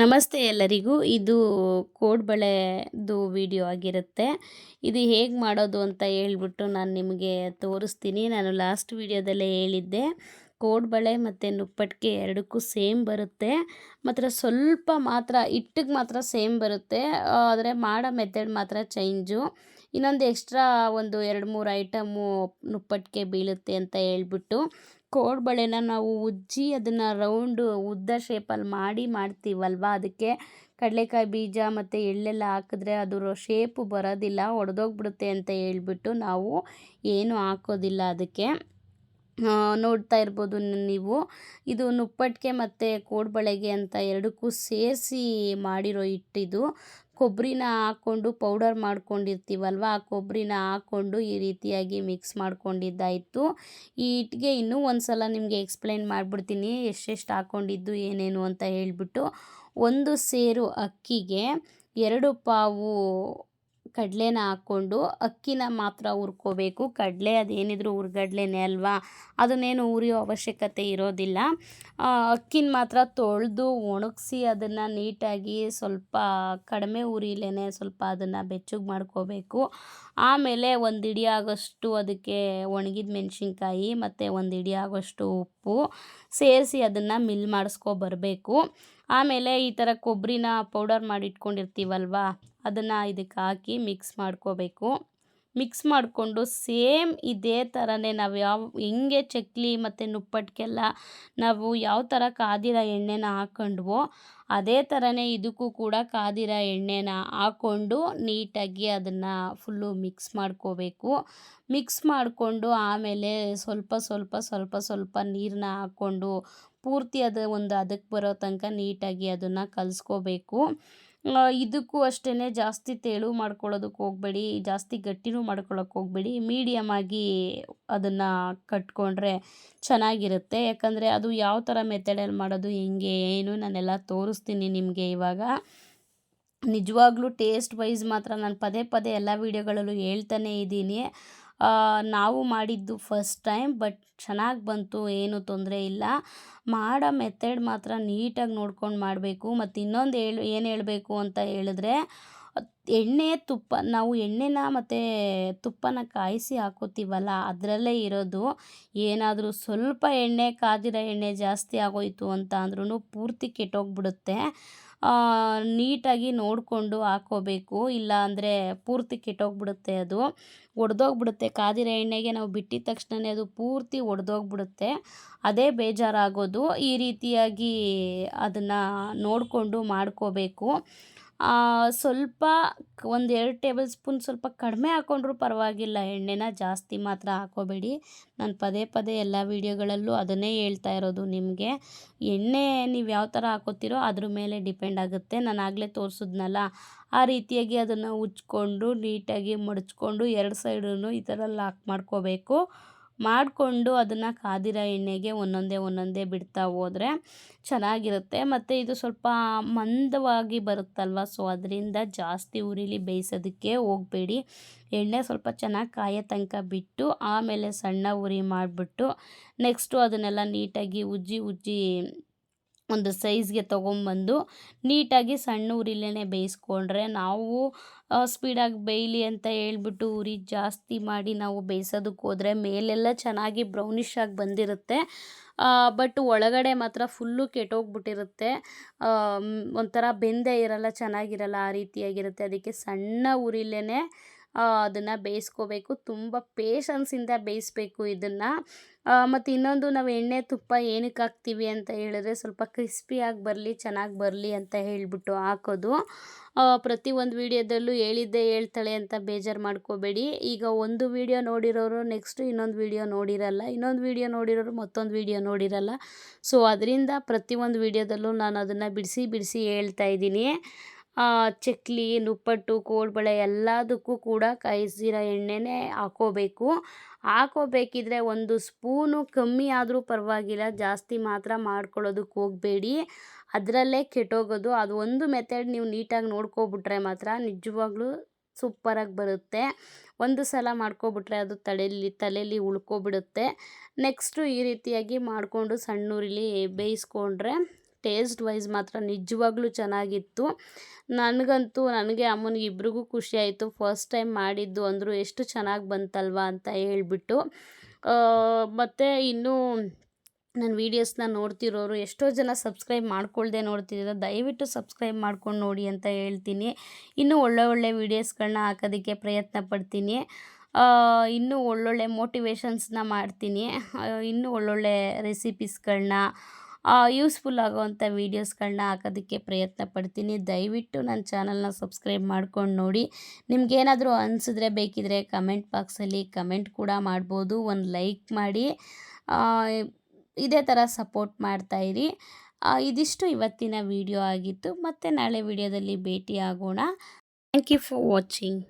ನಮಸ್ತೆ ಎಲ್ಲರಿಗೂ. ಇದು ಕೋಡ್ಬಳೆದು ವಿಡಿಯೋ ಆಗಿರುತ್ತೆ. ಇದು ಹೇಗೆ ಮಾಡೋದು ಅಂತ ಹೇಳ್ಬಿಟ್ಟು ನಾನು ನಿಮಗೆ ತೋರಿಸ್ತೀನಿ. ನಾನು ಲಾಸ್ಟ್ ವಿಡಿಯೋದಲ್ಲೇ ಹೇಳಿದ್ದೆ. ಕೋಡ್ಬಳೆ ಮತ್ತು ನುಪ್ಪಟ್ಟಿಗೆ ಎರಡಕ್ಕೂ ಸೇಮ್ ಬರುತ್ತೆ. ಮಾತ್ರ ಸ್ವಲ್ಪ ಮಾತ್ರ ಹಿಟ್ಟಿಗೆ ಮಾತ್ರ ಸೇಮ್ ಬರುತ್ತೆ. ಆದರೆ ಮಾಡೋ ಮೆಥಡ್ ಮಾತ್ರ ಚೇಂಜು. ಇನ್ನೊಂದು ಎಕ್ಸ್ಟ್ರಾ ಒಂದು ಎರಡು ಮೂರು ಐಟಮು ನುಪ್ಪಟ್ಟಿಗೆ ಬೀಳುತ್ತೆ ಅಂತ ಹೇಳ್ಬಿಟ್ಟು ಕೋಡ್ಬಳೆನ ನಾವು ಉಜ್ಜಿ ಅದನ್ನು ರೌಂಡು ಉದ್ದ ಶೇಪಲ್ಲಿ ಮಾಡಿ ಮಾಡ್ತೀವಲ್ವ? ಅದಕ್ಕೆ ಕಡಲೆಕಾಯಿ ಬೀಜ ಮತ್ತು ಎಳ್ಳೆಲ್ಲ ಹಾಕಿದ್ರೆ ಅದರ ಶೇಪು ಬರೋದಿಲ್ಲ, ಒಡೆದೋಗ್ಬಿಡುತ್ತೆ ಅಂತ ಹೇಳ್ಬಿಟ್ಟು ನಾವು ಏನು ಹಾಕೋದಿಲ್ಲ ಅದಕ್ಕೆ. ನೋಡ್ತಾ ಇರ್ಬೋದು ನೀವು. ಇದು ನುಪ್ಪಟ್ಟಿಗೆ ಮತ್ತು ಕೋಡ್ಬಳೆಗೆ ಅಂತ ಎರಡಕ್ಕೂ ಸೇರಿಸಿ ಮಾಡಿರೋ ಹಿಟ್ಟಿದು. ಕೊಬ್ಬರಿನ ಹಾಕ್ಕೊಂಡು ಪೌಡರ್ ಮಾಡ್ಕೊಂಡಿರ್ತೀವಲ್ವ, ಆ ಕೊಬ್ಬರಿನ ಹಾಕ್ಕೊಂಡು ಈ ರೀತಿಯಾಗಿ ಮಿಕ್ಸ್ ಮಾಡ್ಕೊಂಡಿದ್ದಾಯಿತು. ಈ ಹಿಟ್ಟಿಗೆ ಇನ್ನೂ ಒಂದು ಸಲ ನಿಮಗೆ ಎಕ್ಸ್ಪ್ಲೈನ್ ಮಾಡಿಬಿಡ್ತೀನಿ, ಎಷ್ಟೆಷ್ಟು ಹಾಕ್ಕೊಂಡಿದ್ದು ಏನೇನು ಅಂತ ಹೇಳಿಬಿಟ್ಟು. ಒಂದು ಸೇರು ಅಕ್ಕಿಗೆ ಎರಡು ಪಾವು ಕಡಲೆನ ಹಾಕ್ಕೊಂಡು ಅಕ್ಕಿನ ಮಾತ್ರ ಹುರ್ಕೋಬೇಕು. ಕಡಲೆ ಅದೇನಿದ್ರು ಹುರ್ಗಡ್ಲೆನೇ ಅಲ್ವಾ? ಅದನ್ನೇನು ಉರಿಯೋ ಅವಶ್ಯಕತೆ ಇರೋದಿಲ್ಲ. ಅಕ್ಕಿನ ಮಾತ್ರ ತೊಳೆದು ಒಣಗಿಸಿ ಅದನ್ನು ನೀಟಾಗಿ ಸ್ವಲ್ಪ ಕಡಿಮೆ ಉರಿಲೇ ಸ್ವಲ್ಪ ಅದನ್ನು ಬೆಚ್ಚಗೆ ಮಾಡ್ಕೋಬೇಕು. ಆಮೇಲೆ ಒಂದು ಇಡಿ ಆಗೋಷ್ಟು ಅದಕ್ಕೆ ಒಣಗಿದ ಮೆಣಸಿನ್ಕಾಯಿ ಮತ್ತು ಒಂದು ಇಡಿ ಆಗೋಷ್ಟು ಉಪ್ಪು ಸೇರಿಸಿ ಅದನ್ನು ಮಿಲ್ ಮಾಡಿಸ್ಕೊ ಬರಬೇಕು. ಆಮೇಲೆ ಈ ಥರ ಕೊಬ್ಬರಿನ ಪೌಡರ್ ಮಾಡಿ ಇಟ್ಕೊಂಡಿರ್ತೀವಲ್ವ ಅದನ್ನು ಇದಕ್ಕೆ ಹಾಕಿ ಮಿಕ್ಸ್ ಮಾಡ್ಕೋಬೇಕು. ಮಿಕ್ಸ್ ಮಾಡಿಕೊಂಡು ಸೇಮ್ ಇದೇ ಥರನೇ ನಾವು ಯಾವ, ಹೆಂಗೆ ಚಕ್ಲಿ ಮತ್ತು ನುಪ್ಪಟ್ಟಿಗೆಲ್ಲ ನಾವು ಯಾವ ಥರ ಕಾದಿರೋ ಎಣ್ಣೆನ ಹಾಕ್ಕೊಂಡ್ವೋ ಅದೇ ಥರನೇ ಇದಕ್ಕೂ ಕೂಡ ಕಾದಿರೋ ಎಣ್ಣೆನ ಹಾಕ್ಕೊಂಡು ನೀಟಾಗಿ ಅದನ್ನು ಫುಲ್ಲು ಮಿಕ್ಸ್ ಮಾಡ್ಕೋಬೇಕು. ಮಿಕ್ಸ್ ಮಾಡಿಕೊಂಡು ಆಮೇಲೆ ಸ್ವಲ್ಪ ಸ್ವಲ್ಪ ಸ್ವಲ್ಪ ಸ್ವಲ್ಪ ನೀರನ್ನ ಹಾಕ್ಕೊಂಡು ಪೂರ್ತಿ ಅದು ಒಂದು ಅದಕ್ಕೆ ಬರೋ ತನಕ ನೀಟಾಗಿ ಅದನ್ನು ಕಲಿಸ್ಕೋಬೇಕು. ಇದಕ್ಕೂ ಅಷ್ಟೇ ಜಾಸ್ತಿ ತೆಳು ಮಾಡ್ಕೊಳ್ಳೋದಕ್ಕೆ ಹೋಗಬೇಡಿ, ಜಾಸ್ತಿ ಗಟ್ಟಿನೂ ಮಾಡ್ಕೊಳ್ಳೋಕೆ ಹೋಗಬೇಡಿ. ಮೀಡಿಯಮ್ ಆಗಿ ಅದನ್ನು ಕಟ್ಕೊಂಡ್ರೆ ಚೆನ್ನಾಗಿರುತ್ತೆ. ಯಾಕಂದರೆ ಅದು ಯಾವ ಥರ ಮೆಥಡಲ್ಲಿ ಮಾಡೋದು, ಹೆಂಗೆ, ಏನು ನಾನೆಲ್ಲ ತೋರಿಸ್ತೀನಿ ನಿಮಗೆ ಇವಾಗ. ನಿಜವಾಗ್ಲೂ ಟೇಸ್ಟ್ ವೈಸ್ ಮಾತ್ರ ನಾನು ಪದೇ ಪದೇ ಎಲ್ಲ ವೀಡಿಯೋಗಳಲ್ಲೂ ಹೇಳ್ತಾನೆ ಇದ್ದೀನಿ. ನಾವು ಮಾಡಿದ್ದು ಫಸ್ಟ್ ಟೈಮ್ ಬಟ್ ಚೆನ್ನಾಗಿ ಬಂತು, ಏನು ತೊಂದರೆ ಇಲ್ಲ. ಮಾಡೋ ಮೆಥಡ್ ಮಾತ್ರ ನೀಟಾಗಿ ನೋಡ್ಕೊಂಡು ಮಾಡಬೇಕು. ಮತ್ತು ಇನ್ನೊಂದು ಹೇಳು, ಏನು ಹೇಳಬೇಕು ಅಂತ ಹೇಳಿದ್ರೆ, ಎಣ್ಣೆ ತುಪ್ಪ, ನಾವು ಎಣ್ಣೆನ ಮತ್ತು ತುಪ್ಪನ ಕಾಯಿಸಿ ಹಾಕೋತೀವಲ್ಲ, ಅದರಲ್ಲೇ ಇರೋದು. ಏನಾದರೂ ಸ್ವಲ್ಪ ಎಣ್ಣೆ, ಕಾದಿರೋ ಎಣ್ಣೆ ಜಾಸ್ತಿ ಆಗೋಯಿತು ಅಂತ ಅಂದ್ರೂ ಪೂರ್ತಿ ಕೆಟ್ಟೋಗ್ಬಿಡುತ್ತೆ. ನೀಟಾಗಿ ನೋಡಿಕೊಂಡು ಹಾಕ್ಕೋಬೇಕು ಇಲ್ಲ ಅಂದರೆ ಪೂರ್ತಿ ಕೆಟ್ಟೋಗ್ಬಿಡುತ್ತೆ ಅದು. ಒಡೆದೋಗ್ಬಿಡುತ್ತೆ. ಕಾದಿರೋ ಎಣ್ಣೆಗೆ ನಾವು ಬಿಟ್ಟಿದ ತಕ್ಷಣವೇ ಅದು ಪೂರ್ತಿ ಒಡೆದೋಗ್ಬಿಡುತ್ತೆ. ಅದೇ ಬೇಜಾರಾಗೋದು. ಈ ರೀತಿಯಾಗಿ ಅದನ್ನು ನೋಡಿಕೊಂಡು ಮಾಡ್ಕೋಬೇಕು. ಸ್ವಲ್ಪ ಒಂದು ಎರಡು ಟೇಬಲ್ ಸ್ಪೂನ್ ಸ್ವಲ್ಪ ಕಡಿಮೆ ಹಾಕ್ಕೊಂಡ್ರೂ ಪರವಾಗಿಲ್ಲ. ಎಣ್ಣೆನ ಜಾಸ್ತಿ ಮಾತ್ರ ಹಾಕ್ಕೋಬೇಡಿ ನಾನು ಪದೇ ಪದೇ ಎಲ್ಲ ವೀಡಿಯೋಗಳಲ್ಲೂ ಅದನ್ನೇ ಹೇಳ್ತಾ ಇರೋದು ನಿಮಗೆ. ಎಣ್ಣೆ ನೀವು ಯಾವ ಥರ ಹಾಕೋತೀರೋ ಅದ್ರ ಮೇಲೆ ಡಿಪೆಂಡ್ ಆಗುತ್ತೆ. ನಾನು ಆಗಲೇ ತೋರಿಸಿದ್ನಲ್ಲ, ಆ ರೀತಿಯಾಗಿ ಅದನ್ನು ಉಚ್ಕೊಂಡು ನೀಟಾಗಿ ಮಡಚ್ಕೊಂಡು, ಎರಡು ಸೈಡೂ ಈ ಥರ ಲಾಕ್ ಮಾಡ್ಕೋಬೇಕು. ಮಾಡಿಕೊಂಡು ಅದನ್ನು ಕಾದಿರೋ ಎಣ್ಣೆಗೆ ಒಂದೊಂದೇ ಒಂದೊಂದೇ ಬಿಡ್ತಾ ಹೋದರೆ ಚೆನ್ನಾಗಿರುತ್ತೆ. ಮತ್ತು ಇದು ಸ್ವಲ್ಪ ಮಂದವಾಗಿ ಬರುತ್ತಲ್ವ? ಸೊ ಅದರಿಂದ ಜಾಸ್ತಿ ಉರಿಲಿ ಬೇಯಿಸೋದಕ್ಕೆ ಹೋಗಬೇಡಿ. ಎಣ್ಣೆ ಸ್ವಲ್ಪ ಚೆನ್ನಾಗಿ ಕಾಯೋ ತನಕ ಬಿಟ್ಟು, ಆಮೇಲೆ ಸಣ್ಣ ಉರಿ ಮಾಡಿಬಿಟ್ಟು ನೆಕ್ಸ್ಟು ಅದನ್ನೆಲ್ಲ ನೀಟಾಗಿ ಉಜ್ಜಿ ಉಜ್ಜಿ ಒಂದು ಸೈಜ್ಗೆ ತೊಗೊಂಬಂದು ನೀಟಾಗಿ ಸಣ್ಣ ಉರಿಲೇ ಬೇಯಿಸ್ಕೊಂಡ್ರೆ ನಾವು ಸ್ಪೀಡಾಗಿ ಬೇಯಲಿ ಅಂತ ಹೇಳ್ಬಿಟ್ಟು ಉರಿ ಜಾಸ್ತಿ ಮಾಡಿ ನಾವು ಬೇಯಿಸೋದಕ್ಕೆ ಹೋದರೆ ಮೇಲೆಲ್ಲ ಚೆನ್ನಾಗಿ ಬ್ರೌನಿಷ್ ಆಗಿ ಬಂದಿರುತ್ತೆ. ಬಟ್ ಒಳಗಡೆ ಮಾತ್ರ ಫುಲ್ಲು ಕೆಟ್ಟೋಗ್ಬಿಟ್ಟಿರುತ್ತೆ. ಒಂಥರ ಬೆಂದೇ ಇರಲ್ಲ, ಚೆನ್ನಾಗಿರಲ್ಲ, ಆ ರೀತಿಯಾಗಿರುತ್ತೆ. ಅದಕ್ಕೆ ಸಣ್ಣ ಉರಿಲೇ ಅದನ್ನು ಬೇಯಿಸ್ಕೋಬೇಕು. ತುಂಬ ಪೇಷನ್ಸಿಂದ ಬೇಯಿಸ್ಬೇಕು ಇದನ್ನು. ಮತ್ತು ಇನ್ನೊಂದು ನಾವು ಎಣ್ಣೆ, ತುಪ್ಪ ಏನಕ್ಕೆ ಹಾಕ್ತೀವಿ ಅಂತ ಹೇಳಿದ್ರೆ ಸ್ವಲ್ಪ ಕ್ರಿಸ್ಪಿಯಾಗಿ ಬರಲಿ, ಚೆನ್ನಾಗಿ ಬರಲಿ ಅಂತ ಹೇಳಿಬಿಟ್ಟು ಹಾಕೋದು. ಪ್ರತಿ ಒಂದು ವೀಡಿಯೋದಲ್ಲೂ ಹೇಳಿದ್ದೆ ಹೇಳ್ತಾಳೆ ಅಂತ ಬೇಜಾರು ಮಾಡ್ಕೋಬೇಡಿ. ಈಗ ಒಂದು ವೀಡಿಯೋ ನೋಡಿರೋರು ನೆಕ್ಸ್ಟು ಇನ್ನೊಂದು ವೀಡಿಯೋ ನೋಡಿರಲ್ಲ, ಇನ್ನೊಂದು ವೀಡಿಯೋ ನೋಡಿರೋರು ಮತ್ತೊಂದು ವೀಡಿಯೋ ನೋಡಿರಲ್ಲ. ಸೊ ಅದರಿಂದ ಪ್ರತಿಯೊಂದು ವೀಡಿಯೋದಲ್ಲೂ ನಾನು ಅದನ್ನು ಬಿಡಿಸಿ ಬಿಡಿಸಿ ಹೇಳ್ತಾ ಇದ್ದೀನಿ. ಚಕ್ಲಿ ನುಪ್ಪಟ್ಟು ಕೋಡ್ಬಳೆ ಎಲ್ಲದಕ್ಕೂ ಕೂಡ ಕಾಯಿಸಿರೋ ಎಣ್ಣೆನೇ ಹಾಕ್ಕೋಬೇಕು ಹಾಕೋಬೇಕಿದ್ರೆ ಒಂದು ಸ್ಪೂನು ಕಮ್ಮಿ ಆದರೂ ಪರವಾಗಿಲ್ಲ, ಜಾಸ್ತಿ ಮಾತ್ರ ಮಾಡ್ಕೊಳ್ಳೋದಕ್ಕೆ ಹೋಗಬೇಡಿ. ಅದರಲ್ಲೇ ಕೆಟ್ಟೋಗೋದು. ಅದು ಒಂದು ಮೆಥಡ್ ನೀವು ನೀಟಾಗಿ ನೋಡ್ಕೊಬಿಟ್ರೆ ಮಾತ್ರ ನಿಜವಾಗ್ಲೂ ಸೂಪರಾಗಿ ಬರುತ್ತೆ. ಒಂದು ಸಲ ಮಾಡ್ಕೊಬಿಟ್ರೆ ಅದು ತಲೆಯಲ್ಲಿ ತಲೆಯಲ್ಲಿ ಉಳ್ಕೊಬಿಡುತ್ತೆ. ನೆಕ್ಸ್ಟು ಈ ರೀತಿಯಾಗಿ ಮಾಡಿಕೊಂಡು ಸಣ್ಣೂರಿಲಿ ಬೇಯಿಸ್ಕೊಂಡ್ರೆ ಟೇಸ್ಟ್ ವೈಸ್ ಮಾತ್ರ ನಿಜವಾಗ್ಲೂ ಚೆನ್ನಾಗಿತ್ತು. ನನಗಂತೂ, ನನಗೆ ಅಮ್ಮನಿಗೆ ಇಬ್ರಿಗೂ ಖುಷಿ ಆಯಿತು. ಫಸ್ಟ್ ಟೈಮ್ ಮಾಡಿದ್ದು ಅಂದರು ಎಷ್ಟು ಚೆನ್ನಾಗಿ ಬಂತಲ್ವಾ ಅಂತ ಹೇಳ್ಬಿಟ್ಟು. ಮತ್ತು ಇನ್ನೂ ನನ್ನ ವೀಡಿಯೋಸ್ನ ನೋಡ್ತಿರೋರು ಎಷ್ಟೋ ಜನ ಸಬ್ಸ್ಕ್ರೈಬ್ ಮಾಡ್ಕೊಳ್ಳ್ದೆ ನೋಡ್ತಿದ್ದೀರ, ದಯವಿಟ್ಟು ಸಬ್ಸ್ಕ್ರೈಬ್ ಮಾಡ್ಕೊಂಡು ನೋಡಿ ಅಂತ ಹೇಳ್ತೀನಿ. ಇನ್ನೂ ಒಳ್ಳೆ ಒಳ್ಳೆ ವೀಡಿಯೋಸ್ಗಳನ್ನ ಹಾಕೋದಕ್ಕೆ ಪ್ರಯತ್ನ ಪಡ್ತೀನಿ. ಇನ್ನೂ ಒಳ್ಳೊಳ್ಳೆ ಮೋಟಿವೇಶನ್ಸ್ನ ಮಾಡ್ತೀನಿ. ಇನ್ನೂ ಒಳ್ಳೊಳ್ಳೆ ರೆಸಿಪೀಸ್ಗಳನ್ನ ಯೂಸ್ಫುಲ್ ಆಗೋವಂಥ ವೀಡಿಯೋಸ್ಗಳನ್ನ ಹಾಕೋದಕ್ಕೆ ಪ್ರಯತ್ನ ಪಡ್ತೀನಿ. ದಯವಿಟ್ಟು ನನ್ನ ಚಾನಲ್ನ ಸಬ್ಸ್ಕ್ರೈಬ್ ಮಾಡ್ಕೊಂಡು ನೋಡಿ. ನಿಮಗೇನಾದರೂ ಅನಿಸಿದ್ರೆ ಬೇಕಿದ್ರೆ ಕಮೆಂಟ್ ಬಾಕ್ಸಲ್ಲಿ ಕಮೆಂಟ್ ಕೂಡ ಮಾಡ್ಬೋದು. ಒಂದು ಲೈಕ್ ಮಾಡಿ. ಇದೇ ಥರ ಸಪೋರ್ಟ್ ಮಾಡ್ತಾಯಿರಿ ಇದಿಷ್ಟು ಇವತ್ತಿನ ವಿಡಿಯೋ ಆಗಿತ್ತು. ಮತ್ತು ನಾಳೆ ವಿಡಿಯೋದಲ್ಲಿ ಭೇಟಿ ಆಗೋಣ ಥ್ಯಾಂಕ್ ಯು ಫಾರ್ ವಾಚಿಂಗ್